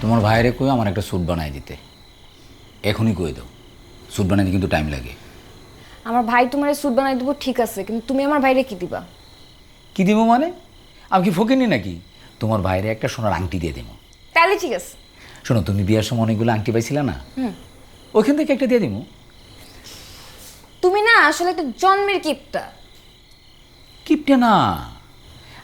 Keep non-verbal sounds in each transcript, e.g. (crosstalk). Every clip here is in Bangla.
তোমার ভাইরে কই আমার একটা স্যুট বানাই দিতে। এখনই কই দাও। স্যুট বানাইতে কিন্তু টাইম লাগে। আমার ভাই তোমার স্যুট বানাই দেবো ঠিক আছে কিন্তু তুমি আমার ভাইরে কি দিবা? কি দিব মানে? আমি কি ফকিনি নাকি? তোমার ভাইরে একটা সোনার আংটি দিয়ে দেবো তাহলে ঠিক আছে। শোনো তুমি বিয়ার সময় অনেকগুলো আংটি পাইছিলা না? ওইখান থেকে একটা দিয়ে দিব তুমি না আসলে একটা জন্মের কিপটা। কিপটা না।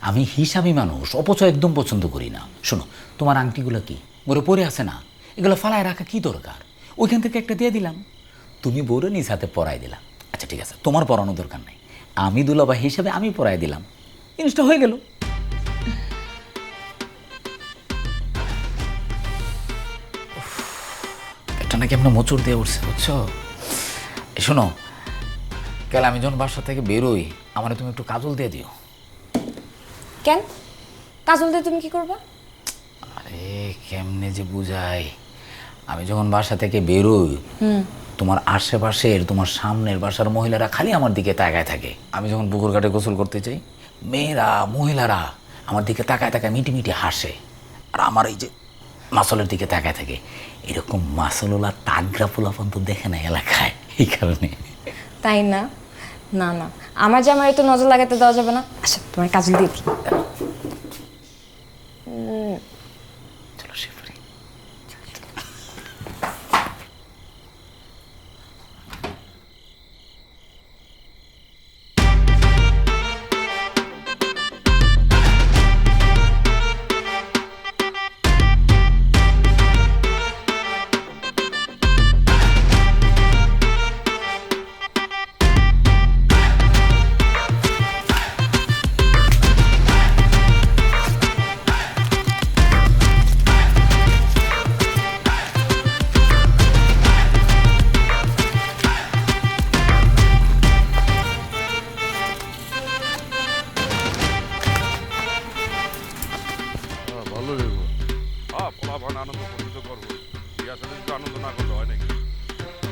আমি হিসাবি মানুষ অপচয় একদম পছন্দ করি না। শোনো তোমার আংটিগুলো কি? ওরে পরে আছে না। এগুলো ফালায় রাখা কি দরকার? ওইখান থেকে একটা দিয়ে দিলাম। তুমি বউরে নিজ হাতে পরাই দিলাম আচ্ছা ঠিক আছে, তোমার পরানো দরকার নাই। আমি দুলাবা হিসাবে আমি পরাই দিলাম। জিনিসটা হয়ে গেল। এটা নাকি আপনার মোচড় দিয়ে উঠছে, বুঝছ? শোনো, কাল আমি যখন বাসা থেকে বেরোই, আমার তুমি একটু কাজল দিয়ে দিও। কেন? কাজল দিয়ে তুমি কি করবা? কেমনে যে বুঝাই? আমি যখন বাসা থেকে বেরোই তোমার আশেপাশের তোমার সামনের বাসার মহিলারা খালি আমার দিকে তাকায় থাকে। আমি যখন পুকুর ঘাটে গোসল করতে চাই মেয়েরা মহিলারা আমার দিকে তাকায় তাকায় মিটি মিটি হাসে। আর আমার এই যে মাসলের দিকে তাকায় থাকে এরকম মাসলোলা তাগরা পোলাপন তো দেখে না এলাকায় এই কারণে। তাই না? না না। আমার জামাই তো নজর লাগাতে দেওয়া যাবে না। আচ্ছা তোমার কাজল দিয়ে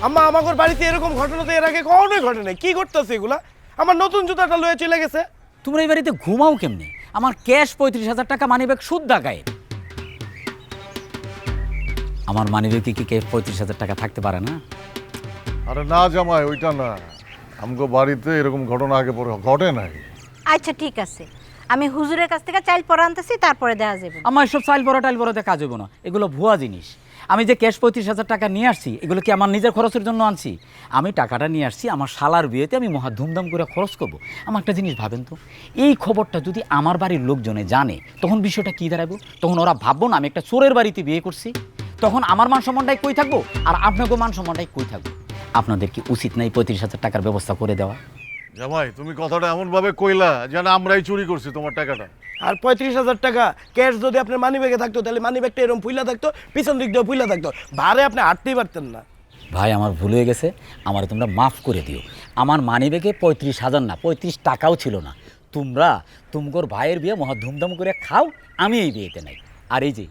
আম্মা আমাদের বাড়িতে এরকম ঘটনা তো এর আগে কখনোই ঘটে নাই। কি করতেছে এগুলা? আমার নতুন জুতাটা লয়ে চলে গেছে। তোমরা এই বাড়িতে ঘুমাও কেমনে? আমার ক্যাশ পঁয়ত্রিশ হাজার টাকা মানিব্যাগ সুদ দাগায়। আমার মানিব্যাগে কি ক্যাশ পঁয়ত্রিশ হাজার টাকা থাকতে পারে না? আরে না জামাই ওইটা না। আমগো বাড়িতে এরকম ঘটনা আগে পরে ঘটে নাই। আচ্ছা ঠিক আছে। আমি হুজুরের কাছ থেকে চাইল পরা আনতেছি তারপরে দেওয়া যাবে। আমার সব চাইল বড়া টাইল বড়াতে কাজ হইব না। এগুলো ভুয়া জিনিস। আমি যে ক্যাশ পঁয়ত্রিশ হাজার টাকা নিয়ে আসছি, এগুলো কি আমার নিজের খরচের জন্য আনছি? আমি টাকাটা নিয়ে আসছি, আমার শালার বিয়েতে আমি মহা ধুমধাম করে খরচ করব। আমার একটা জিনিস ভাবেন তো, এই খবরটা যদি আমার বাড়ির লোকজনে জানে, তখন বিষয়টা কী দাঁড়াবো তখন ওরা ভাববো না আমি একটা চোরের বাড়িতে বিয়ে করছি। তখন আমার মান সম্মানটাই কই থাকব? আর আপনাকেও মান সম্মানটাই কই থাকব? আপনাদের কি উচিত নাই পঁয়ত্রিশ হাজার টাকার ব্যবস্থা করে দেওয়া? জামাই তুমি কথাটা এমন ভাবে কইলা যেন আমরাই চুরি করছি তোমার টাকাটা। আর পঁয়ত্রিশ হাজার টাকা ক্যাশ যদি আপনার মানি ব্যাগে থাকতো তাহলে মানি ব্যাগটা এরকম ফুইলা থাকতো পিছন দিক দিয়ে ফুইলা থাকতো। ভারে আপনি হাঁটতেই পারতেন না। ভাই আমার ভুল হয়ে গেছে। আমার তোমরা মাফ করে দিও। আমার মানিব্যাগে পঁয়ত্রিশ হাজার না পঁয়ত্রিশ টাকাও ছিল না। তোমরা তুমগোর ভাইয়ের বিয়ে মহা ধুমধাম করে খাও আমি এই বিয়েতে নাই। আর এই যে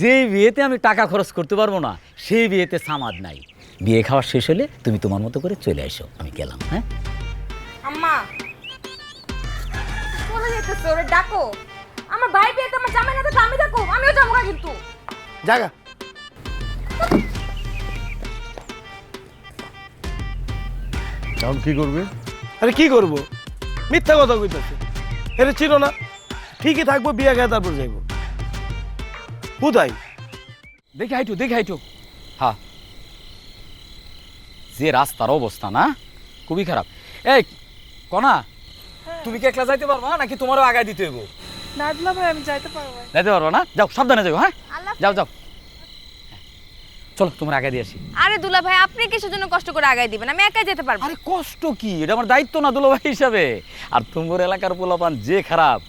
যে বিয়েতে আমি টাকা খরচ করতে পারব না সেই বিয়েতে সামাদ নাই। বিয়ে খাওয়া শেষ হলে তুমি তোমার মতো করে চলে আসো আমি গেলাম হ্যাঁ? আম্মা। যেতেছে ওরে ডাকো। আমার ভাই বিয়েতে আমার জামাই না থাকলে আমি দেখো আমিও যাব না কিন্তু। জাগা। এখন কি করবে? আরে কি করব? মিথ্যা কথা কইতেছে। এটা ছিল না ঠিকই থাকব বিয়ে খায় তারপর যাইবো। কোথায়? দেখে হাইটু দেখে হাইটু। হ্যাঁ যে রাস্তার অবস্থা না খুবই খারাপ। এই কনা তুমি কি একলা যাইতে পারবা নাকি তোমারও আগায় দিতে হইব? নাজলা ভাই আমি যাইতে পারব। যাইতে পারব না? যাও সাবধানে যাও হ্যাঁ? যাও যাও। চলো তোমার আগে দিয়ে আসি। আরে দুলা ভাই আপনি কিসের জন্য কষ্ট করে আগায় দিবেন? আমি একাই যেতে পারব। আরে কষ্ট কি? এটা আমার দায়িত্ব না দুলা ভাই হিসাবে। আর তোমার এলাকার পোলাপান যে খারাপ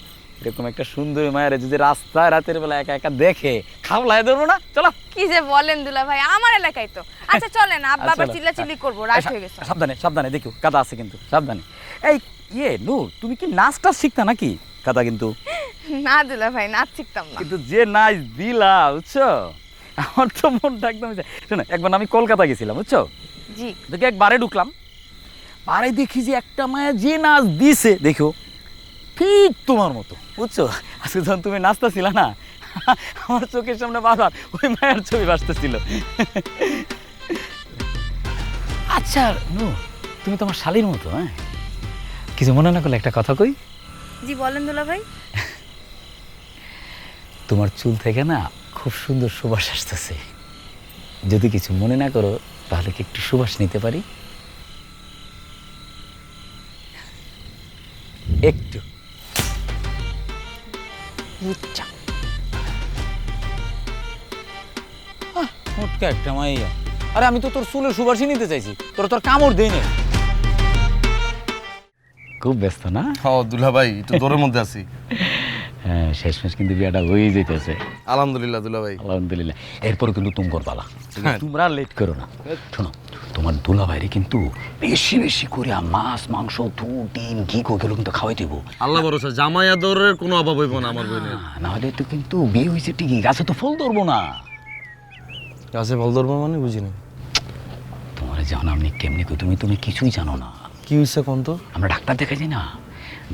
এরকম একটা সুন্দরী মায়ের যদি রাস্তায় রাতের বেলা একা একা দেখে খাওয়াই ধরবো না? চলো। কি যে বলেন দুলা ভাই আমার এলাকায় তো। আচ্ছা চলেন আব্বা আবার চলো। চিল্লা চিল্লি করব রাত হয়ে গেছে। সাবধানে সাবধানে দেখো কাদা আছে কিন্তু সাবধানে। এই ইয়ে নূর তুমি কি নাচটা শিখতা নাকি? কাদা কিন্তু। না দুলা ভাই নাচ শিখতাম না। কিন্তু যে নাচ দিলা বুঝছ? আমার তো মনটা একদম শোনো একবার আমি কলকাতা গেছিলাম বুঝছ? জি। দেখে একবারে ঢুকলাম। পারে দেখি যে একটা মায়া যে নাচ দিছে দেখো। ঠিক তোমার মতো। বুঝছ? আজকে যখন তুমি নাচতেছিল না আমার চোখের সামনে বারবার ওই মায়ের ছবি ভাসতেছিল। আচ্ছা নু তুমি তোমার শালির মতো হ্যাঁ? কিছু মনে না করলে একটা কথা কই? জি বলেন দুলা ভাই। তোমার চুল থেকে না খুব সুন্দর সুবাস আসতেছে। যদি কিছু মনে না করো তাহলে কি একটু সুবাস নিতে পারি? একটু। মোটকা একটা মাইয়া। আরে আমি তো তোর চুলের সুবাসই নিতে চাইছি। তোর তোর কামড় দেই না খুব ব্যস্ত না? ও দুলা ভাই একটু দৌড়ের মধ্যে আছি। (laughs) হ্যাঁ শেষমেশ কিন্তু বিয়াটা হয়েই যেতেছে আলহামদুলিল্লাহ দুলা ভাই। আলহামদুলিল্লাহ। এরপরে কিন্তু তুমকর পালা হ্যাঁ। তোমরা লেট করো না। শোনো তোমার দুলা বাইরে কিন্তু বেশি বেশি করে মাছ মাংস দুধ ডিম ঘি ওগুলো কিন্তু খাওয়াই দিব। আল্লাহ ভরসা জামাই আদরের কোনো অভাব হইব না আমার বোনের না হলে তো কিন্তু বিয়ে হয়েছে ঠিকই গাছে তো ফল ধরবো না। গাছে ফল ধরবো মানে বুঝিনি তোমার যখন আমি কেমনি কই তুমি তুমি কিছুই জানো না। কি হয়েছে কোন তো? আমরা ডাক্তার দেখাইছি না।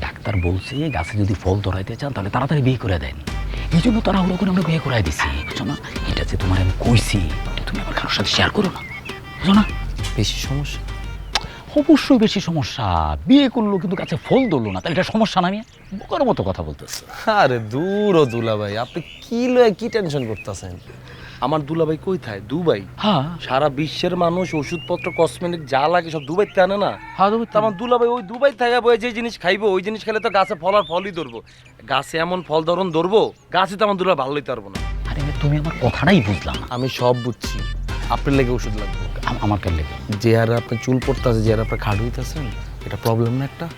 ডাক্তার বলছে গাছে যদি ফল ধরাইতে চান তাহলে তাড়াতাড়ি বিয়ে করে দেন। এই জন্য তারা ওরকম আমরা বিয়ে করাই দিছি। বুঝছ না এটা যে তোমার আমি কইছি তুমি আমার কারোর সাথে শেয়ার করো না। বুঝো না? বেশি সমস্যা? অবশ্যই বেশি সমস্যা। বিয়ে করল কিন্তু কাছে ফল ধরলো না তাহলে এটা সমস্যা না আমি বোকার মতো কথা বলতেছি। আরে দূর ও দুলা ভাই আপনি কি লয়ে কি টেনশন করতেছেন? আমার দুলা ভাই কই থাকে দুবাই। হ্যাঁ। সারা বিশ্বের মানুষ ওষুধপত্র কসমেটিক যা লাগে সব দুবাইতে আনে না? হ্যাঁ তো আমার দুলা ভাই ওই দুবাই থেকে বয়ে যে জিনিস খাইবো ওই জিনিস খেলে তো গাছে ফল আর ফলই ধরবো। গাছে এমন ফল ধরন ধরবো গাছে তো আমার দুলা ভালো লইতে পারব না। আরে তুমি আমার কথাটাই বুঝলাম না। আমি সব বুঝছি। আপনার লেগে ওষুধ লাগবে। আম- আমার কার লেগে? যে আর আপনি চুল পড়তেছে যে আর আপনার খাট হইতেছেন এটা প্রবলেম না একটা?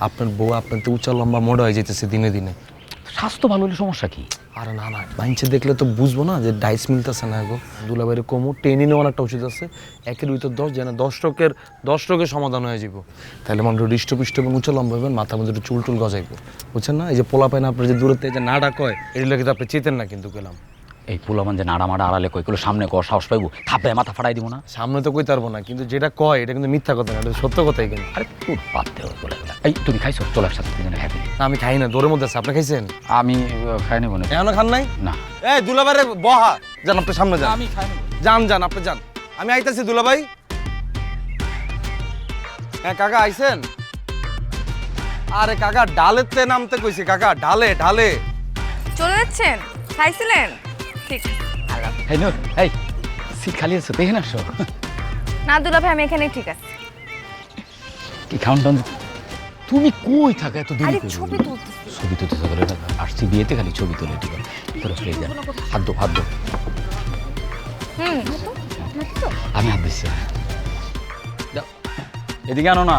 আপনার বউ আপনার তো উঁচা লম্বা মোড়া হয়ে যেতেছে দিনে দিনে। স্বাস্থ্য ভালো হলে সমস্যা কি? আরে না না বাইঞ্চে দেখলে তো বুঝব না যে ডাইস মিলতেছে না গো। দুলাবাইরে কোমর টেনে নেওয়ার একটা ওষুধ আছে। একের ভিতর দশ, যেন দশ রোগের দশ রোগের সমাধান হয়ে যাব তাহলে মানুষ হৃষ্টপুষ্ট এবং উঁচা হবেন মাথার মধ্যে একটু চুল টুল গজাইব। বুঝছেন না? এই যে পোলা পায় না আপনার যে দূরত্বে যে নাডা কয় এগুলো কিন্তু আপনি চেতেন না কিন্তু গেলাম। এই পোলামান যে নাড়া মাড়া আড়ালে কই এগুলো সামনে কর সাহস পাইবো। থাপে মাথা ফাটাই দিব না। সামনে তো কইতে পারব না কিন্তু যেটা কয় এটা কিন্তু মিথ্যা কথা না এটা সত্য কথাই কিন্তু। আরে তোর বাদ দে ওর বলে। এই তুমি খাইছো? চলে একসাথে তিনজনে হ্যাপি। না, আমি খাই না দৌড়ের মধ্যে আছে আপনি খাইছেন? আমি খাই নেব না এখনও খান নাই? না। এই দুলাবাইরে বহা। যান আপনি সামনে যান। আমি খাই নেব। যান যান আপনি যান। আমি আইতাছি দুলাভাই। হ্যাঁ কাকা আইছেন? আরে কাকা ডালেতে নামতে কইছি কাকা ডালে ডালে। চলে যাচ্ছেন? খাইছিলেন? এই নূর এই সিট খালি আছে দেখে না সব না দুলা ভাই আমি এখানেই ঠিক আছে। কি তুমি কই থাকা এত দেরি আরে করে? ছবি তুলতেছি। ছবি তুলতে থাকলে আসছি বিয়েতে খালি ছবি তুলে ঠিক আছে ফেলে দেন হাত দো হাত দো। হুম আমি হাত দিচ্ছি দাও। এদিকে আনো না।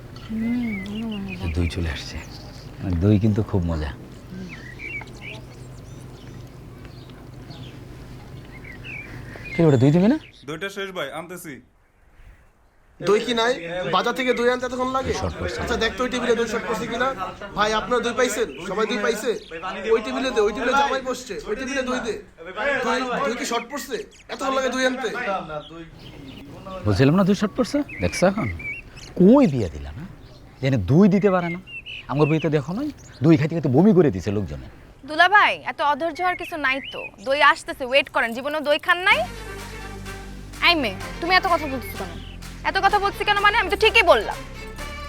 দই চলে আসছে। দই কিন্তু খুব মজা। কি ওটা দই দিবি না? দুইটা শেষ ভাই আনতেছি। দই কি নাই? বাজার থেকে দই আনতে এতক্ষণ লাগে? আচ্ছা দেখ তো ওই টেবিলে দই শর্ট পড়ছে কিনা। ভাই আপনারা দই পাইছেন? সবাই দই পাইছে? ওই টেবিলে দে ওই টেবিলে জামাই বসছে। ওই টেবিলে দই দে। দই দই কি শর্ট পড়ছে? এতক্ষণ লাগে দই আনতে। বলছিলাম না দুই শট পড়ছে? দেখছ এখন? কই বিয়ে দিলাম? যেন দুই দিতে পারে না। আমার বিয়েতে দেখো নাই দুই খাইতে খাইতে বমি করে দিছে লোকজনে। দুলা ভাই এত অধৈর্য হওয়ার কিছু নাই তো। দই আসতেছে ওয়েট করেন জীবনে দই খান নাই? আই মে তুমি এত কথা বলছো কেন? এত কথা বলছি কেন মানে আমি তো ঠিকই বললাম।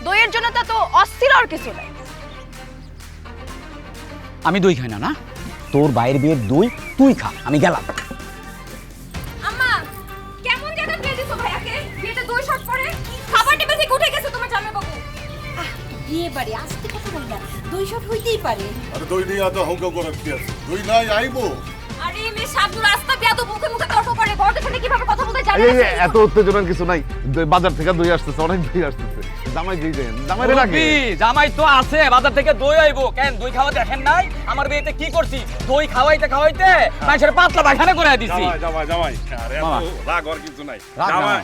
দইয়ের জন্য তো এত অস্থির আর কিছু নাই। আমি দই খাই না না? তোর বাইরের বিয়ের দই তুই খা আমি গেলাম। বাড়ি আসতে কথা বল না। দুই শট হইতেই পারে। আরে দই নিয়ে এত হঙ্কা করার কি আছে? দই নাই আইবো। আরে মে সাধু রাস্তা বেয়াদব মুখে মুখে তর্ক করে বড়দের সাথে কীভাবে কথা বলতে জানে এই এত উত্তেজনার কিছু নাই। বাজার থেকে দই আসতেছে অনেক দই আসতেছে। জামাই দিয়ে দেন। জামাই মুরব্বি, জামাই তো আছে বাজার থেকে দই আইবো। কেন দই খাওয়া দেখেন নাই? আমার বিয়েতে কি করছি? দই খাওয়াইতে খাওয়াইতে মানুষের পাতলা পায়খানা করে দিছি। জামাই জামাই জামাই। আরে রাগ আর কিছু নাই। জামাই।